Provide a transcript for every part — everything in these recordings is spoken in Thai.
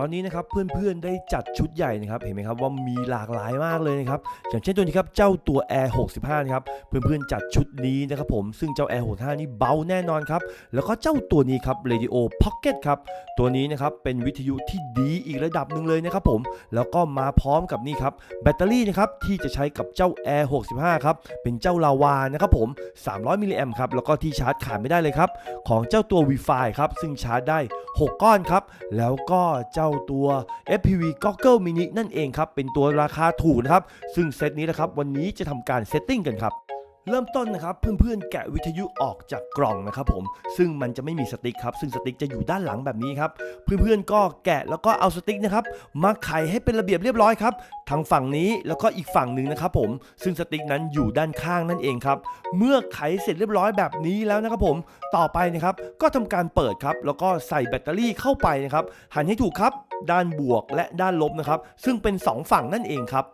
ตอนนี้นะครับเพื่อนๆได้จัดชุดใหญ่นะครับเห็นไหมครับว่ามีหลากหลายมากเลยนะครับอย่างเช่นตัวนี้ครับเจ้าตัว Air 65นะครับเพื่อนๆจัดชุดนี้นะครับผมซึ่งเจ้า Air 65นี่เบาแน่นอนครับแล้วก็เจ้าตัวนี้ครับ Radio Pocket ครับตัวนี้นะครับเป็นวิทยุที่ดีอีกระดับหนึ่งเลยนะครับผมแล้วก็มาพร้อมกับนี่ครับแบตเตอรี่นะครับที่จะใช้กับเจ้า Air 65ครับเป็นเจ้าลาวานะครับผม 300มิลลิแอมครับแล้วก็ที่ชาร์จขาดไม่ได้เลยครับของเจ้าตัว Wi-Fi ครับซึ่งชาร์จได้ 6 ก้อนครับแล้วก็เจ้าตัว FPV Goggle Mini นั่นเองครับ เป็นตัวราคาถูกนะครับ ซึ่งเซตนี้นะครับวันนี้จะทำการเซตติ้งกันครับ เริ่มต้นนะครับเพื่อนๆแกะวิทยุออกจากกล่องนะครับผมซึ่งมันจะไม่มีสติ๊กครับซึ่งสติ๊กจะอยู่ด้านหลังแบบนี้ครับเพื่อนๆก็แกะแล้วก็เอาสติ๊กนะครับมาไขให้เป็นระเบียบเรียบร้อยครับทั้งฝั่งนี้แล้วก็อีกฝั่งหนึ่งนะครับผมซึ่งสติ๊กนั้นอยู่ด้านข้างนั่นเองครับเมื่อไขเสร็จเรียบร้อยแบบนี้แล้วนะครับผมต่อไปนะครับก็ทำการเปิดครับแล้วก็ใส่แบตเตอรี่เข้าไปนะครับหันให้ถูกครับด้านบวกและด้านลบนะครับซึ่งเป็นสองฝั่งนั่นเองครับ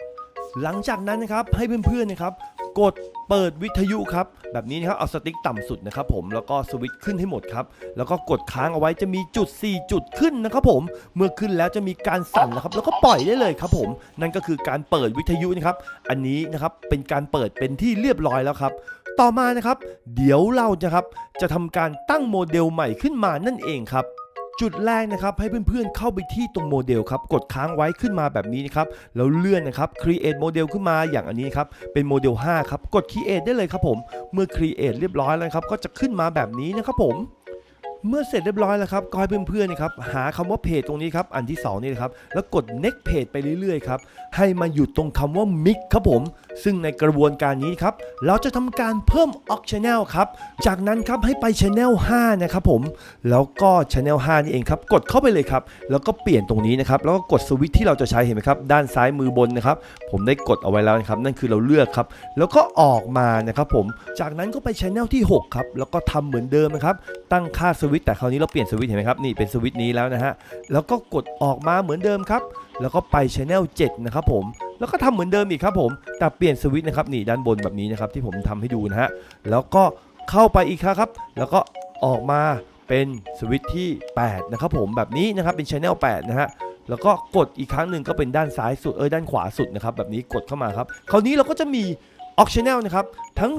หลังจากนั้นนะครับให้เพื่อนๆนะครับ กดเปิดวิทยุครับ แบบนี้นะครับเอาสติ๊กต่ำสุดนะครับผมแล้วก็สวิตช์ขึ้นให้หมดครับ แล้วก็กดค้างเอาไว้จะมีจุด 4 จุดขึ้นนะครับผมเมื่อขึ้นแล้วจะมีการสั่นนะครับแล้วก็ปล่อยได้เลยครับผมนั่นก็คือการเปิดวิทยุนะครับอันนี้นะครับเป็นการเปิดเป็นที่เรียบร้อยแล้วครับต่อมานะครับ เดี๋ยวเราจะครับจะทำการตั้งโมเดลใหม่ขึ้นมานั่นเองครับ จุดแรกนะครับให้เพื่อนๆเข้าไปที่ตรงโมเดลครับกดค้างไว้ขึ้นมาแบบนี้นะครับแล้วเลื่อนนะครับ create โมเดลขึ้นมาอย่างอันนี้ครับเป็นโมเดล5ครับกด create ได้เลยครับผมเมื่อ create เรียบร้อยแล้วครับก็จะขึ้นมาแบบนี้นะครับผม เมื่อเสร็จเรียบร้อยแล้วครับก็ให้เพื่อนๆนะครับหาคำว่าเพจตรงนี้ครับอันที่สองนี่นะครับแล้วกด next page ไปเรื่อยๆครับให้มาหยุดตรงคำว่า mix ครับผม ซึ่งในกระบวนการนี้ครับเราจะทำการเพิ่ม ox channel ครับจากนั้นครับให้ไป channel 5นะครับผมแล้วก็ channel 5นี่เองครับกดเข้าไปเลยครับแล้วก็เปลี่ยนตรงนี้นะครับแล้วก็กดสวิตช์ที่เราจะใช้เห็นไหมครับด้านซ้ายมือบนนะครับผมได้กดเอาไว้แล้วนะครับนั่นคือเราเลือกครับแล้วก็ออกมานะครับผมจากนั้นก็ไป channel ที่6ครับแล้วก็ทำเหมือนเดิมนะครับตั้งค่าสวิตช์แต่คราวนี้เราเปลี่ยนสวิตช์เห็นไหมครับนี่เป็นสวิตช์นี้แล้วนะฮะแล้วก็กดออกมาเหมือนเดิมครับ แล้วก็ไป channel 7 นะครับผมแล้วก็ทำเหมือนเดิมอีกครับผมแต่เปลี่ยนสวิตช์นะครับนี่ด้านบนแบบนี้นะครับที่ผมทำให้ดูนะฮะแล้วก็เข้าไปอีกครับ แล้วก็ออกมาเป็นสวิตช์ที่ 8 นะครับผมแบบนี้นะครับเป็น Channel 8 นะฮะแล้วก็กดอีกครั้งหนึ่งก็เป็นด้านซ้ายสุดเออด้านขวาสุดนะครับแบบนี้กดเข้ามาครับคราวนี้เราก็จะมี o c t i o n a l นะครับทั้ง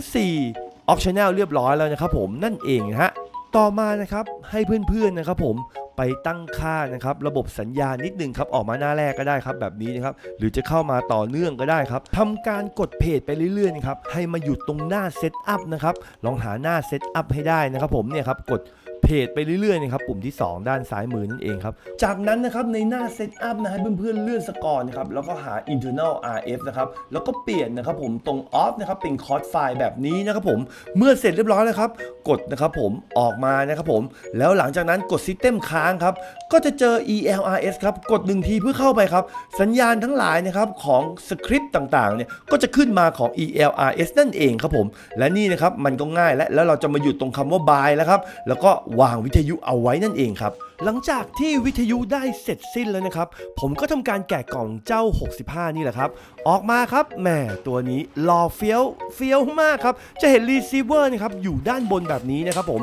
4 o c t i o n a l เรียบร้อยแล้วนะครับผมนั่นเองนะฮะ ต่อมานะครับให้เพื่อนๆนะครับผมไปตั้งค่านะครับระบบสัญญาณนิดนึงครับออกมาหน้าแรกก็ได้ครับแบบนี้นะครับหรือจะเข้ามาต่อเนื่องก็ได้ครับทำการกดเพจไปเรื่อยๆนะครับให้มาหยุดตรงหน้าเซตอัพนะครับลองหาหน้าเซตอัพให้ได้นะครับผมเนี่ยครับกด เพจไปเรื่อยๆนะครับปุ่มที่ 2 ด้านซ้ายมือนั่นเองครับ จากนั้นนะครับในหน้าเซตอัพนะให้เพื่อนๆเลื่อนสกอร์นะครับแล้วก็หา internal RF นะครับแล้วก็เปลี่ยนนะครับผมตรง off นะครับเป็นคอร์ดไฟล์แบบนี้นะครับผมเมื่อเสร็จเรียบร้อยแล้วครับ กดนะครับผมออกมานะครับผม แล้วหลังจากนั้นกด System ค้างครับ ก็จะเจอ ELRS ครับกดหนึ่งทีเพื่อเข้าไปครับ สัญญาณทั้งหลายนะครับของสคริปต์ต่างๆเนี่ยก็จะขึ้นมาของ ELRS นั่นเองครับผม และนี่นะครับมันก็ง่ายและแล้วเราจะมาหยุดตรงคำว่า buy แล้วครับแล้วก็วางวิทยุเอาไว้นั่นเองครับ หลังจากที่วิทยุได้เสร็จสิ้นแล้วนะครับ ผมก็ทำการแกะกล่องเจ้า 65 นี่แหละครับ ออกมาครับแหมตัวนี้หล่อเฟี้ยวเฟี้ยวมากครับ จะเห็นรีเซิเวอร์นะครับอยู่ด้านบนแบบนี้นะครับผม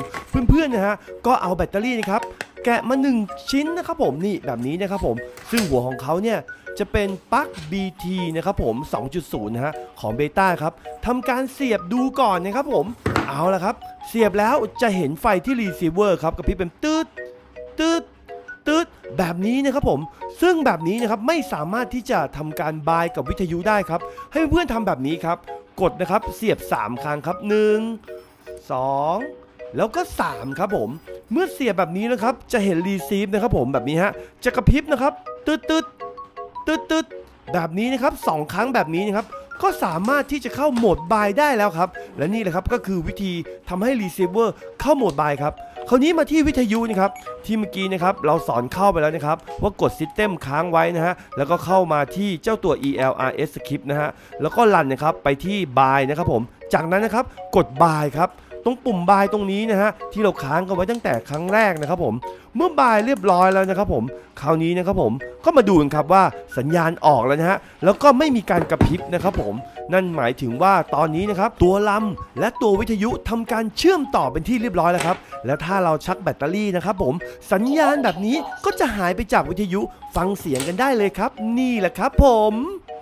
เพื่อนๆนะฮะก็เอาแบตเตอรี่นะครับ แกะมา 1 ชิ้นนะครับผมนี่แบบนี้นะครับผมซึ่งหัวของเขาเนี่ยจะเป็นปลั๊ก BT นะครับผม 2.0 นะฮะของเบต้าครับทำการเสียบดูก่อนนะครับผมเอาละครับ เสียบแล้วจะเห็นไฟที่รีเซิเวอร์ครับกระพริบเป็นตืดตืดตืดแบบนี้นะครับผม ซึ่งแบบนี้นะครับไม่สามารถที่จะทำการบายกับวิทยุได้ครับ ให้เพื่อนๆทำแบบนี้ครับ กดนะครับเสียบ 3 ครั้งครับ 1 2 แล้วก็ 3 ครับผม เมื่อเสียบแบบนี้นะครับ จะเห็นรีซีฟนะครับผมแบบนี้ฮะ จะกระพริบนะครับตืดตืดตืดตืดแบบนี้นะครับสองครั้งแบบนี้นะครับก็สามารถที่จะเข้าโหมดบายได้แล้วครับ และนี่แหละครับก็คือวิธีทำให้รีเซิเวอร์เข้าโหมดบายครับคราวนี้มาที่วิทยุนะครับที่เมื่อกี้นะครับเราสอนเข้าไปแล้วนะครับว่ากด System ค้างไว้นะฮะแล้วก็เข้ามาที่เจ้าตัว ELRS script นะฮะแล้วก็รันนะครับไปที่ buy นะครับผม จากนั้นนะครับกด buy ครับ ตรงปุ่มบายตรงนี้นะฮะที่เราค้างกันไว้ตั้งแต่ครั้งแรกนะครับผม เมื่อบ่ายเรียบร้อยแล้วนะครับผมคราวนี้นะครับผมก็มาดูกันครับว่าสัญญาณออกแล้วนะฮะแล้วก็ไม่มีการกระพริบนะครับผมนั่นหมายถึงว่าตอนนี้นะครับตัวลำและตัววิทยุทำการเชื่อมต่อเป็นที่เรียบร้อยแล้วครับแล้วถ้าเราชักแบตเตอรี่นะครับผมสัญญาณแบบนี้ก็จะหายไปจากวิทยุฟังเสียงกันได้เลยครับ นี่แหละครับผม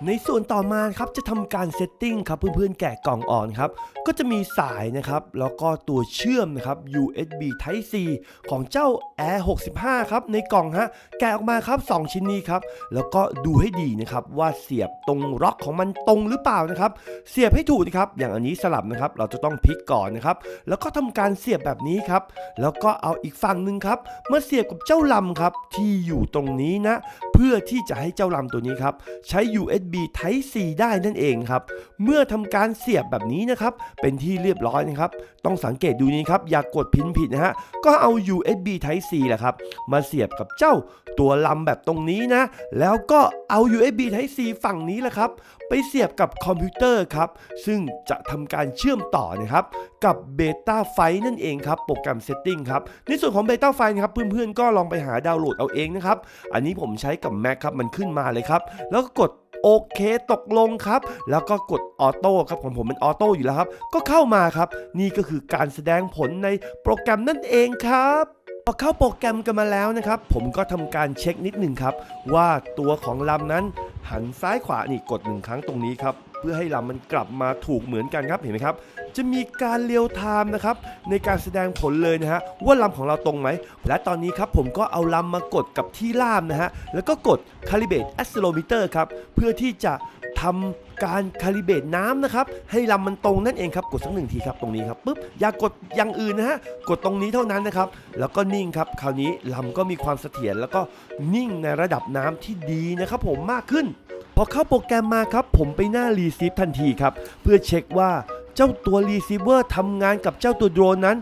ในส่วนต่อมาครับจะทำการเซตติ้งครับเพื่อนๆแกะกล่องอ่อนครับก็จะมีสายนะครับแล้วก็ตัวเชื่อมนะครับ USB Type C ของเจ้า Air 65 ครับในกล่องฮะแกะออกมาครับ 2 ชิ้นนี้ครับ แล้วก็ดูให้ดีนะครับว่าเสียบตรงล็อกของมันตรงหรือเปล่านะครับ เสียบให้ถูกนะครับ อย่างอันนี้สลับนะครับ เราจะต้องพลิกก่อนนะครับ แล้วก็ทำการเสียบแบบนี้ครับ แล้วก็เอาอีกฝั่งหนึ่งครับมาเสียบกับเจ้าลำครับที่อยู่ตรงนี้นะเพื่อที่จะให้เจ้าลำตัวนี้ครับใช้ USB Type C ได้นั่นเองครับเมื่อทำการเสียบแบบนี้นะครับเป็นที่เรียบร้อยนะครับต้องสังเกตดูนี้ครับอย่ากดพินผิดนะฮะก็เอา USB Type C แหละครับ มาเสียบกับเจ้าตัวลำแบบตรงนี้นะ แล้วก็เอา USB Type C ฝั่งนี้แหละครับ ไปเสียบกับคอมพิวเตอร์ครับ ซึ่งจะทำการเชื่อมต่อนะครับ กับ Beta f i นั่นเองครับ โปรแกรม Setting ครับ ในส่วนของ Beta f i นะครับ เพื่อนๆ ก็ลองไปหาดาวน์โหลดเอาเองนะครับ อันนี้ผมใช้กับ Mac ครับ มันขึ้นมาเลยครับ แล้วก็กดโอเคตกลงครับ แล้วก็กดออโต้ครับของผมเป็นออโต้อยู่แล้วครับ ก็เข้ามาครับ นี่ก็คือการแสดงผลในโปรแกรมนั่นเองครับ อเข้าโปรแกรมกันมาแล้วนะครับ ผมก็ทำการเช็คนิดหนึ่งครับ ว่าตัวของลำนั้นหันซ้ายขวานี่กดหนึ่งครั้งตรงนี้ครับเพื่อให้ลำมันกลับมาถูกเหมือนกันครับเห็นไหมครับ จะมีการเรียลไทม์นะครับในการแสดงผลเลยนะฮะว่าลำของเราตรงไหม และตอนนี้ครับผมก็เอาลำมากดกับที่ล่ามนะฮะแล้วก็กด calibrate accelerometer ครับเพื่อที่จะ ทำการคาลิเบตน้ำนะครับ ให้ลำมันตรงนั่นเองครับ กดสักหนึ่งทีครับตรงนี้ครับปุ๊บอย่ากดอย่างอื่นนะฮะกดตรงนี้เท่านั้นนะครับ แล้วก็นิ่งครับ คราวนี้ลำก็มีความเสถียรแล้วก็นิ่งในระดับน้ำที่ดีนะครับผมมากขึ้น พอเข้าโปรแกรมมาครับ ผมไปหน้ารีซีฟทันทีครับ เพื่อเช็คว่าเจ้าตัวรีซีเวอร์ทำงานกับเจ้าตัวโดรนนั้น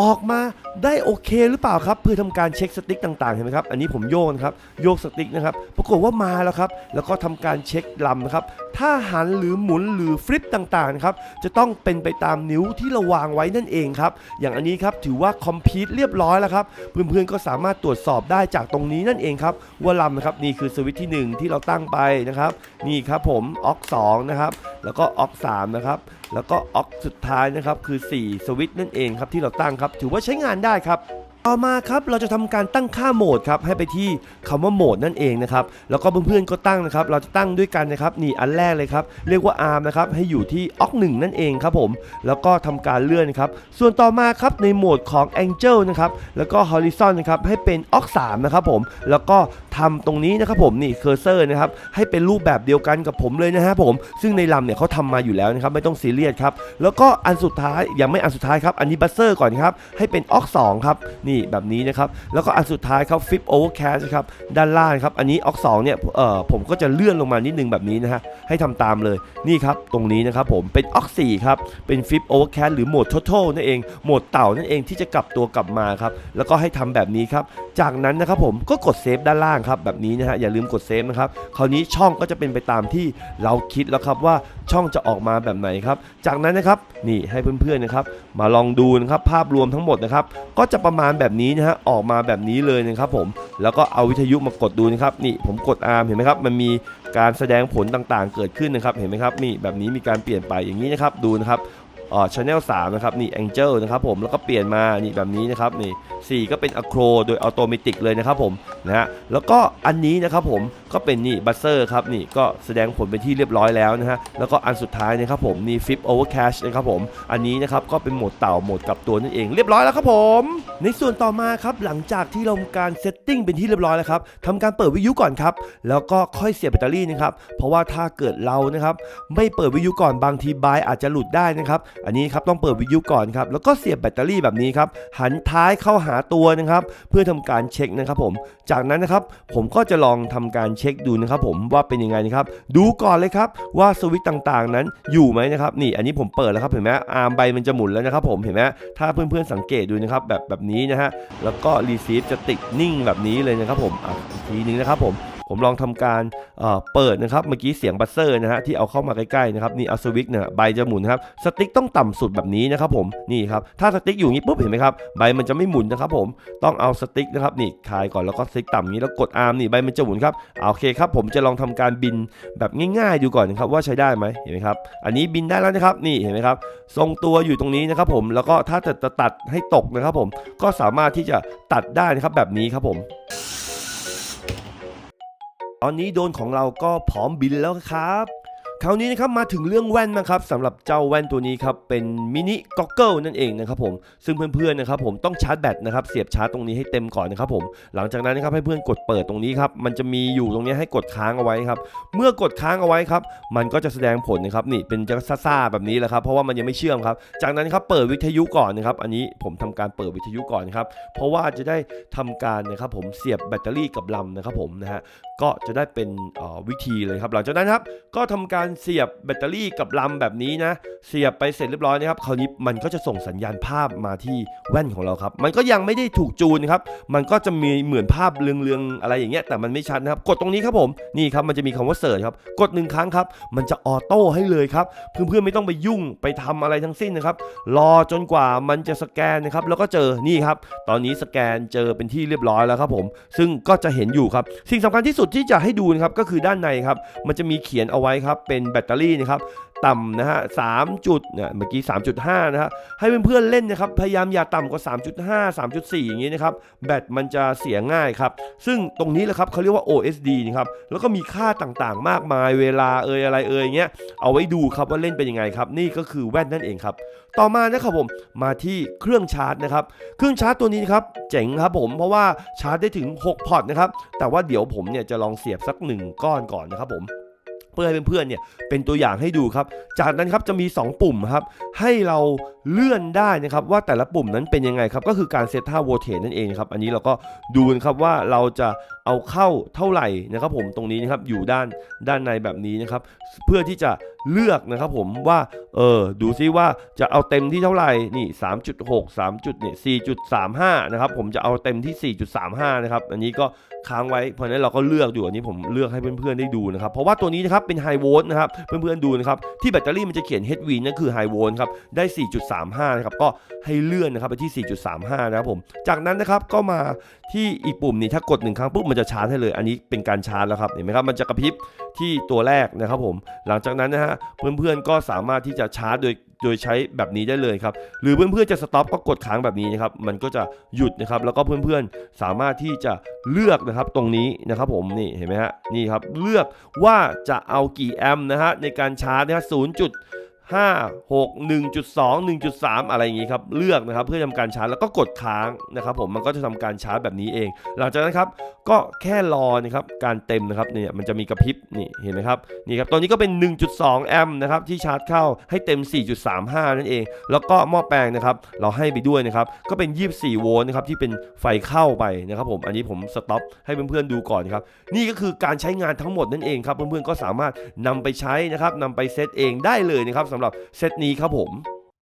ออกมาได้โอเคหรือเปล่าครับ เพื่อทำการเช็คสติ๊กต่างๆเห็นไหมครับ อันนี้ผมโยนครับโยกสติ๊กนะครับปรากฏว่ามาแล้วครับ แล้วก็ทำการเช็คลำนะครับถ้าหันหรือหมุนหรือฟลิปต่างๆครับจะต้องเป็นไปตามนิ้วที่เราวางไว้นั่นเองครับอย่างอันนี้ครับถือว่าคอมพิวต์เรียบร้อยแล้วครับเพื่อนๆก็สามารถตรวจสอบได้จากตรงนี้นั่นเองครับว่าลำนะครับนี่คือสวิตช์ที่ 1 ที่เราตั้งไปนะครับนี่ครับผมออก2นะครับแล้วก็ออก3นะครับ แล้วก็ออกสุดท้ายนะครับคือ 4 สวิตช์นั่นเองครับที่เราตั้งครับถือว่าใช้งานได้ครับต่อมาครับเราจะทำการตั้งค่าโหมดครับให้ไปที่คำว่าโหมดนั่นเองนะครับแล้วก็เพื่อนๆก็ตั้งนะครับเราจะตั้งด้วยกันนะครับนี่อันแรกเลยครับเรียกว่า arm นะครับให้อยู่ที่ออก1นั่นเองครับผมแล้วก็ทำการเลื่อนครับส่วนต่อมาครับในโหมดของ angel นะครับแล้วก็ horizon นะครับให้เป็นออก3นะครับผมแล้วก็ ทำตรงนี้นะครับผมนี่เคอร์เซอร์นะครับให้เป็นรูปแบบเดียวกันกับผมเลยนะครับผมซึ่งในลำเนี่ยเขาทำมาอยู่แล้วนะครับไม่ต้องซีเรียสครับแล้วก็อันสุดท้ายยังไม่อันสุดท้ายครับอันนี้บัสเซอร์ก่อนครับให้เป็นออก2ครับนี่แบบนี้นะครับแล้วก็อันสุดท้ายครับ Flip Overcast นะครับด้านล่างครับอันนี้ออก2เนี่ยเอ่อผมก็จะเลื่อนลงมานิดนึงแบบนี้นะฮะให้ทำตามเลยนี่ครับตรงนี้นะครับผมเป็นออก4ครับเป็น Flip Overcast หรือโหมด Total นั่นเองโหมดเต่านั่นเองที่จะกลับตัวกลับมาครับแล้วก็ให้ทำแบบนี้ครับจากนั้นนะครับผมก็กดเซฟด้านล่างครับแบบนี้นะฮะอย่าลืมกดเซฟนะครับคราวนี้ช่องก็จะเป็นไปตามที่เราคิดแล้วครับว่าช่องจะออกมาแบบไหนครับจากนั้นนะครับนี่ให้เพื่อนๆนะครับมาลองดูนะครับภาพรวมทั้งหมดนะครับก็จะประมาณแบบนี้นะฮะออกมาแบบนี้เลยนะครับผมแล้วก็เอาวิทยุมากดดูนะครับนี่ผมกดอาร์มเห็นไหมครับมันมีการแสดงผลต่างๆ เกิดขึ้นนะครับเห็นไหมครับนี่แบบนี้มีการเปลี่ยนไปอย่างนี้นะครับดูนะครับอ่าชแนล3นะครับนี่ Angel นะครับผมแล้วก็เปลี่ยนมานี่แบบนี้นะครับนี่4ก็เป็น Acro โดยอัตโนมัติเลยนะครับผมนะฮะแล้วก็อันนี้นะครับผมก็เป็นนี่บัสเซอร์ครับนี่ก็แสดงผลเป็นที่เรียบร้อยแล้วนะฮะแล้วก็อันสุดท้ายนะครับผมนี่ Flip Over Cache นะครับผมอันนี้นะครับก็เป็นโหมดเต่าโหมดกลับตัวนั่นเองเรียบร้อยแล้วครับผม ในส่วนต่อมาครับหลังจากที่เราทำการเซตติ้งเป็นที่เรียบร้อยแล้วครับทำการเปิดวิทยุก่อนครับแล้วก็ค่อยเสียบแบตเตอรี่นะครับเพราะว่าถ้าเกิดเรานะครับไม่เปิดวิทยุก่อนบางทีบายอาจจะหลุดได้นะครับอันนี้ครับต้องเปิดวิทยุก่อนครับแล้วก็เสียบแบตเตอรี่แบบนี้ครับหันท้ายเข้าหาตัวนะครับเพื่อทำการเช็คนะครับผมจากนั้นนะครับผมก็จะลองทำการเช็คดูนะครับผมว่าเป็นยังไงนะครับดูก่อนเลยครับว่าสวิตต่างๆ นั้นอยู่ไหมนะครับนี่อันนี้ผมเปิดแล้วครับเห็นไหมอาร์มใบมันจะหมุนแล้วนะครับผมเห็นไหมถ้าเพื่อนๆสังเกตดูนะครับแบบแบบนี้นะฮะแล้วก็รีเซีฟจะติดนิ่งแบบนี้เลยนะครับผมอีกทีนึงนะครับผม ผมลองทำการเเปิดนะครับเมื่อกี้เสียงบัสเซอร์นะฮะที่เอาเข้ามาใกล้ๆนะครับนี่เอาสวิตช์เนี่ยใบจะหมุนครับสติ๊กต้องต่ำสุดแบบนี้นะครับผมนี่ครับถ้าสติ๊กอยู่นี้ปุ๊บเห็นไหมครับใบมันจะไม่หมุนนะครับผมต้องเอาสติ๊กนะครับนี่คลายก่อนแล้วก็สติ๊กต่ำอย่านี้แล้วกดอาร์มนี่ใบมันจะหมุนครับเอาโอเคครับผมจะลองทำการบินแบบง่ายๆดูก่อนนะครับว่าใช้ได้ไหมเห็นไหมครับอันนี้บินได้แล้วนะครับนี่เห็นไหมครับทรงตัวอยู่ตรงนี้นะครับผมแล้วก็ถ้าจะตัดให้ตกนะครับผมก็สามารถที่จะตัดได้นะครับแบบนี้ครับผม ตอนนี้โดนของเราก็พร้อมบินแล้วครับ คราวนี้นะครับมาถึงเรื่องแว่นนะครับสำหรับเจ้าแว่นตัวนี้ครับเป็นมินิก็อกเกิลนั่นเองนะครับผมซึ่งเพื่อนๆนะครับผมต้องชาร์จแบตนะครับเสียบชาร์จตรงนี้ให้เต็มก่อนนะครับผมหลังจากนั้นนะครับให้เพื่อนกดเปิดตรงนี้ครับมันจะมีอยู่ตรงนี้ให้กดค้างเอาไว้ครับเมื่อกดค้างเอาไว้ครับมันก็จะแสดงผลนะครับนี่เป็นจะซ่าๆแบบนี้แหละครับเพราะว่ามันยังไม่เชื่อมครับจากนั้นครับเปิดวิทยุก่อนนะครับอันนี้ผมทำการเปิดวิทยุก่อนครับเพราะว่าจะได้ทำการนะครับผมเสียบแบตเตอรี่กับลำนะครับผมนะฮะก็จะได้เป็นวิธีเลยครับหลังจากนั้นครับก็ทำการเสียบแบตเตอรี่กับลำแบบนี้นะ เสียบไปเสร็จเรียบร้อยนะครับคราวนี้มันก็จะส่งสัญญาณภาพมาที่แว่นของเราครับ มันก็ยังไม่ได้ถูกจูนครับ มันก็จะมีเหมือนภาพเรืองๆอะไรอย่างเงี้ยแต่มันไม่ชัดนะครับ กดตรงนี้ครับผมนี่ครับมันจะมีคำว่าเสิร์ชครับ กดหนึ่งครั้งครับ มันจะออโต้ให้เลยครับ เพื่อนๆไม่ต้องไปยุ่งไปทำอะไรทั้งสิ้นนะครับ รอจนกว่ามันจะสแกนนะครับ แล้วก็เจอนี่ครับ ตอนนี้สแกนเจอเป็นที่เรียบร้อยแล้วครับผม ซึ่งก็จะเห็นอยู่ครับ สิ่งสำคัญที่สุดที่จะให้ดูนะครับก็คือด้านในครับ มันจะมีเขียนเอาไว้ครับเป็นแบตเตอรี่นะครับต่ำนะฮะสามจุดเนี่ยเมื่อกี้ 3.5 นะฮะให้เพื่อนๆเล่นนะครับพยายามอย่าต่ำกว่า 3.5 3.4 อย่างนี้นะครับแบตมันจะเสียง่ายครับซึ่งตรงนี้แหละครับเขาเรียกว่า OSD นะครับแล้วก็มีค่าต่างๆ มากมายเวลาเอ่ยอะไรเอ่ยเงี้ยเอาไว้ดูครับว่าเล่นเป็นยังไงครับนี่ก็คือแว่นนั่นเองครับต่อมานะครับผมมาที่เครื่องชาร์จนะครับเครื่องชาร์จตัวนี้นครับเจ๋งครับผมเพราะว่าชาร์จได้ถึง 6 พอร์ตนะครับแต่ว่าเดี๋ยวผมเนี่ยจะลองเสียบสักหนึ่งก้อนก่อนนะครับผม เพื่อให้เพื่อนๆเนี่ยเป็นตัวอย่างให้ดูครับ จากนั้นครับจะมี 2 ปุ่มครับให้เราเลื่อนได้นะครับว่าแต่ละปุ่มนั้นเป็นยังไงครับก็คือการเซตท่าโวเทนนั่นเองครับอันนี้เราก็ดูกันครับว่าเราจะเอาเข้าเท่าไหร่นะครับผมตรงนี้นะครับอยู่ด้านด้านในแบบนี้นะครับเพื่อที่จะเลือกนะครับผมว่าเออดูซิว่าจะเอาเต็มที่เท่าไหร่นี่ 3.6 3จุดเนี่ย4.35นะครับผมจะเอาเต็มที่ 4.35นะครับอันนี้ก็ค้างไว้เพราะนั้นเราก็เลือกอยู่อันนี้ผมเลือกให้เพื่อนๆได้ดูนะครับเพราะว่าตัวนี้นะครับเป็นไฮโวลต์นะครับเพื่อนๆดูนะครับที่แบตเตอรี่มันจะเขียน HV นั่นคือไฮโวลต์ครับได้4.35 นะครับ ก็ให้เลื่อนนะครับไปที่ 4.35 นะครับผม จากนั้นนะครับก็มาที่อีกปุ่มนี้ถ้ากดหนึ่งครั้งปุ๊บมันจะชาร์จให้เลย อันนี้เป็นการชาร์จแล้วครับเห็นไหมครับมันจะกระพริบที่ตัวแรกนะครับผม หลังจากนั้นนะฮะเพื่อนๆก็สามารถที่จะชาร์จโดยโดยใช้แบบนี้ได้เลยครับ หรือเพื่อนๆจะสต็อปก็กดค้างแบบนี้นะครับ มันก็จะหยุดนะครับ แล้วก็เพื่อนๆสามารถที่จะเลือกนะครับตรงนี้นะครับผมนี่เห็นไหมฮะนี่ครับเลือกว่าจะเอากี่แอมป์นะฮะในการชาร์จนะฮะศูนย์จุด 5 6 1.2 1.3 อะไรอย่างงี้ครับเลือกนะครับเพื่อทำการชาร์จแล้วก็กดค้างนะครับผมมันก็จะทำการชาร์จแบบนี้เอง หลังจากนั้นครับก็แค่รอนะครับการเต็มนะครับเนี่ยมันจะมีกระพริบนี่เห็นไหมครับนี่ครับตอนนี้ก็เป็น 1.2 แอมป์นะครับที่ชาร์จเข้าให้เต็ม 4.35 นั่นเอง แล้วก็หม้อแปลงนะครับเราให้ไปด้วยนะครับก็เป็น 24 โวลต์นะครับที่เป็นไฟเข้าไปนะครับผมอันนี้ผมสต็อปให้เพื่อนๆดูก่อนครับนี่ก็คือการใช้งานทั้งหมดนั่นเองครับเพื่อนๆก็สามารถนำไปใช้นะครับนำไปเซตเองได้เลยนะครับสำหรับเซตนี้ครับผม